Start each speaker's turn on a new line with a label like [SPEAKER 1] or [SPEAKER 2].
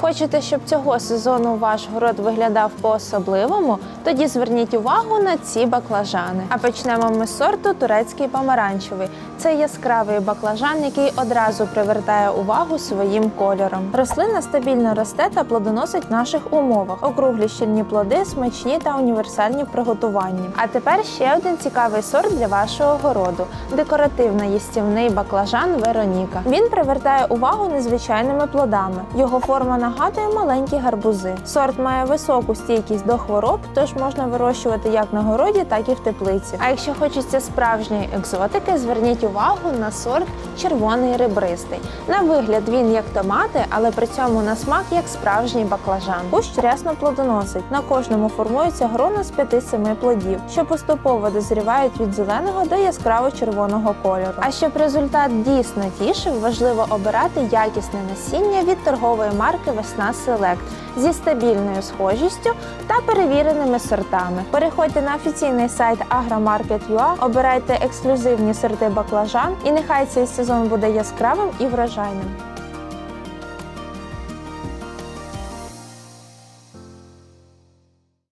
[SPEAKER 1] Хочете, щоб цього сезону ваш город виглядав по-особливому? Тоді зверніть увагу на ці баклажани. А почнемо ми з сорту турецький помаранчевий. Це яскравий баклажан, який одразу привертає увагу своїм кольором. Рослина стабільно росте та плодоносить в наших умовах. Округлі щільні плоди, смачні та універсальні в приготуванні. А тепер ще один цікавий сорт для вашого городу декоративно-їстівний баклажан Вероніка. Він привертає увагу незвичайними плодами. Його форма нагадує маленькі гарбузи. Сорт має високу стійкість до хвороб, тож можна вирощувати як на городі, так і в теплиці. А якщо хочеться справжньої екзотики, зверніть увагу на сорт червоний ребристий. На вигляд він як томати, але при цьому на смак як справжній баклажан. Кущ рясно плодоносить. На кожному формується грона з 5-7 плодів, що поступово дозрівають від зеленого до яскраво червоного кольору. А щоб результат дійсно тішив, важливо обирати якісне насіння від торгової марки Весна Селект зі стабільною схожістю та перевіреними сортами. Переходьте на офіційний сайт agromarket.ua, обирайте ексклюзивні сорти баклажан, і нехай цей сезон буде яскравим і врожайним.